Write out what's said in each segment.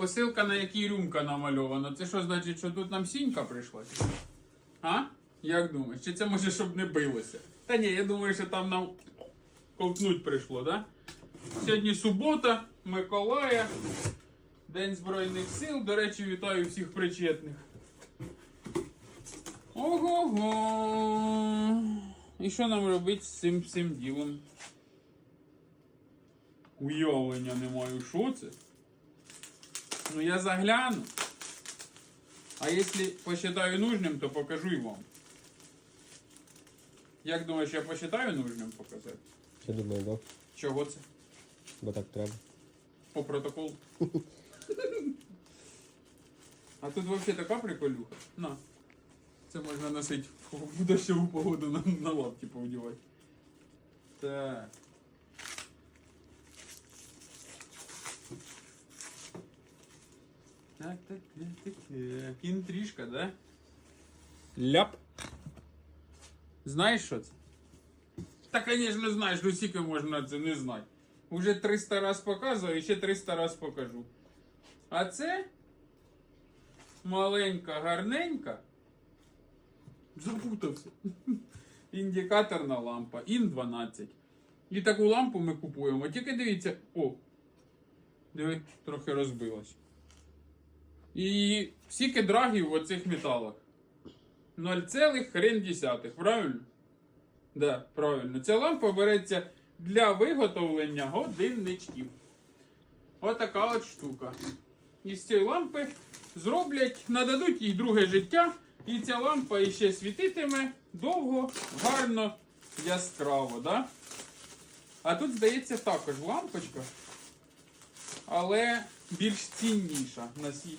посилка, на якій рюмка намальована. Це що значить, що тут нам сінька прийшла? А? Як думаєш? Чи це може, щоб не билося? Та ні, я думаю, що там нам ковтнуть прийшло, да? Сьогодні субота, Миколая, День Збройних сил. До речі, вітаю всіх причетних. Ого-го. І що нам робити з цим всім ділом? Уявлення не маю, що це? Ну я загляну. А якщо посчитаю нужним, то покажу і вам. Як думаєш, я посчитаю нужним показати? Я думаю, да. Чого це? Бо так треба. По протоколу. А тут взагалі така приколюха. На. Це можна носити в дощову погоду на, на лапки повдівати. Так. Так, так, так, так, так. Інтрижка, да? Ляп. Знаєш що це? Та, звісно, знаєш, ну скільки можна це не знати. Уже 300 раз показую і ще 300 раз покажу. А це маленька, гарненька. Запутався. Індикаторна лампа. Ін 12. І таку лампу ми купуємо. Тільки дивіться. О! Диви, трохи розбилась. І скільки драгів в оцих металах? 0, хрен десятих, правильно? Да, правильно. Ця лампа береться для виготовлення годинничків. Отака от штука. І з цієї лампи зроблять, нададуть їй друге життя, і ця лампа іще світитиме довго, гарно, яскраво. Да? А тут, здається, також лампочка, але більш цінніша.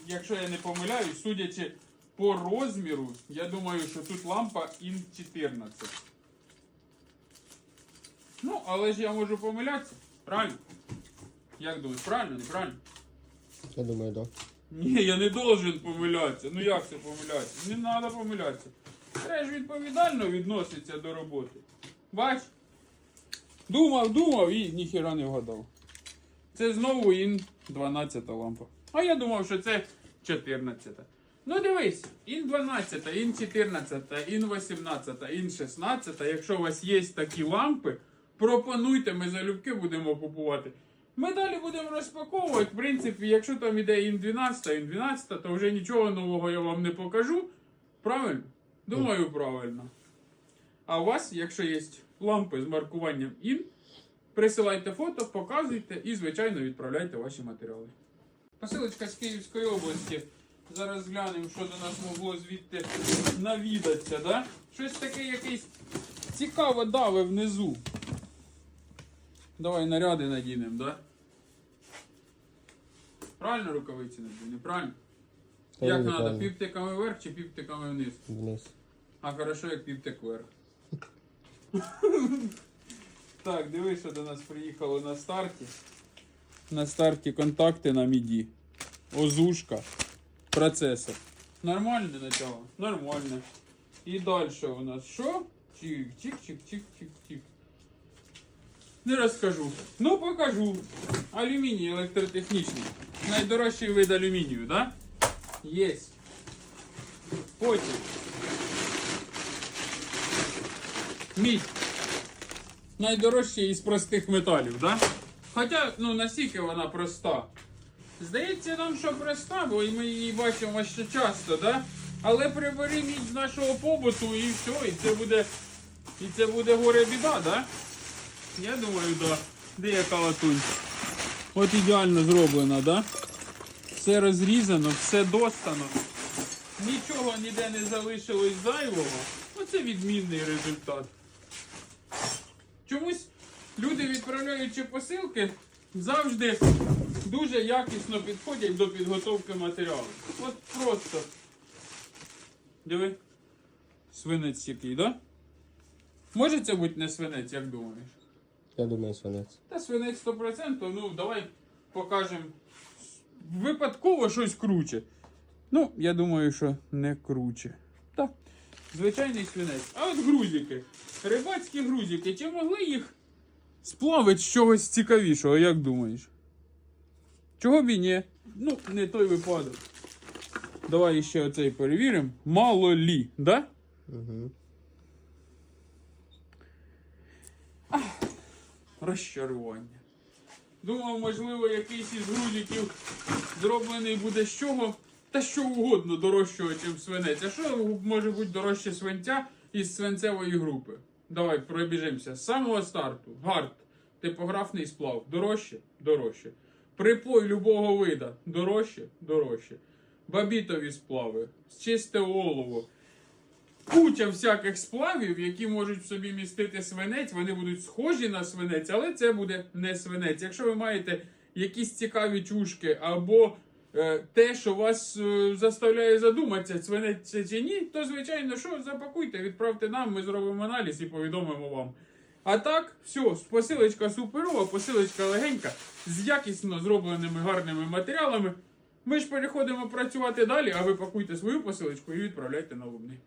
Якщо я не помиляюсь, судячи по розміру, я думаю, що тут лампа ін 14. Ну, але ж я можу помилятися. Правильно? Як думаєш, правильно, неправильно? Я думаю, да. Ні, я не должен помилятися. Ну як це помилятися? Не треба помилятися. Треба ж відповідально відноситься до роботи. Бач? Думав, думав і ніхіра не вгадав. Це знову ін 12 лампа. А я думав, що це 14. Ну дивись, ін 12, ін 14, ін 18, ін 16. Якщо у вас є такі лампи, пропонуйте, ми залюбки будемо купувати. Ми далі будемо розпаковувати. В принципі, якщо там іде ін 12, ін 12, то вже нічого нового я вам не покажу. Правильно? Думаю, правильно. А у вас, якщо є лампи з маркуванням ін, присилайте фото, показуйте і, звичайно, відправляйте ваші матеріали. Посилочка з Київської області. Зараз глянемо, що до нас могло звідти навідатися, да? Щось таке якесь цікаве даве внизу. Давай наряди надінемо, да? Правильно рукавиці надіни? Правильно? Та як треба? неправильно. Півтиками вверх чи півтиками вниз? Вниз. А хорошо, як півтик вверх. так, дивись, що до нас приїхало на старті. На старті контакти на міді. Озушка. Процесор. Нормальне начало? Нормальне. І далі у нас що? Чик, чик, чик, чик, чик, чик. Не розкажу. Ну покажу. Алюміній електротехнічний. Найдорожчий вид алюмінію, да? Єсть. Потім. Мідь. Найдорожчий із простих металів, да? Хоча, ну настільки вона проста. Здається нам, що проста, бо ми її бачимо ще часто, да? Але прибери мідь з нашого побуту і все, і це буде. І це буде горе біда, да? Я думаю, да. Де яка латунь? От ідеально зроблена, да? Все розрізано, все достано. Нічого ніде не залишилось зайвого. Оце відмінний результат. Чомусь люди, відправляючи посилки, завжди дуже якісно підходять до підготовки матеріалу. От просто. Диви. Свинець який, да? Може це бути не свинець, як думаєш? Я думаю, свинець. Та свинець 100%, ну давай покажемо. Випадково щось круче. Ну, я думаю, що не круче. Так, звичайний свинець. А от грузики. Рибацькі грузики. Чи могли їх сплавити з чогось цікавішого, як думаєш? Чого б і ні? ну, не той випадок. Давай ще оцей перевіримо. Мало лі, да? Угу. Розчарування. Думав, можливо, якийсь із грузиків зроблений буде з чого, та що угодно дорожчого, ніж свинець. А що може бути дорожче свинця із свинцевої групи? Давай пробіжимося. З самого старту. Гард, типографний сплав. Дорожче? Дорожче. Припой любого вида. Дорожче? Дорожче. Бабітові сплави, чисте олово. Куча всяких сплавів, які можуть в собі містити свинець, вони будуть схожі на свинець, але це буде не свинець. Якщо ви маєте якісь цікаві чушки або те, що вас е, заставляє задуматися, цвинеться чи ні, то звичайно, що запакуйте, відправте нам, ми зробимо аналіз і повідомимо вам. А так, все, посилочка суперова, посилочка легенька, з якісно зробленими гарними матеріалами. Ми ж переходимо працювати далі, а ви пакуйте свою посилочку і відправляйте на лубни.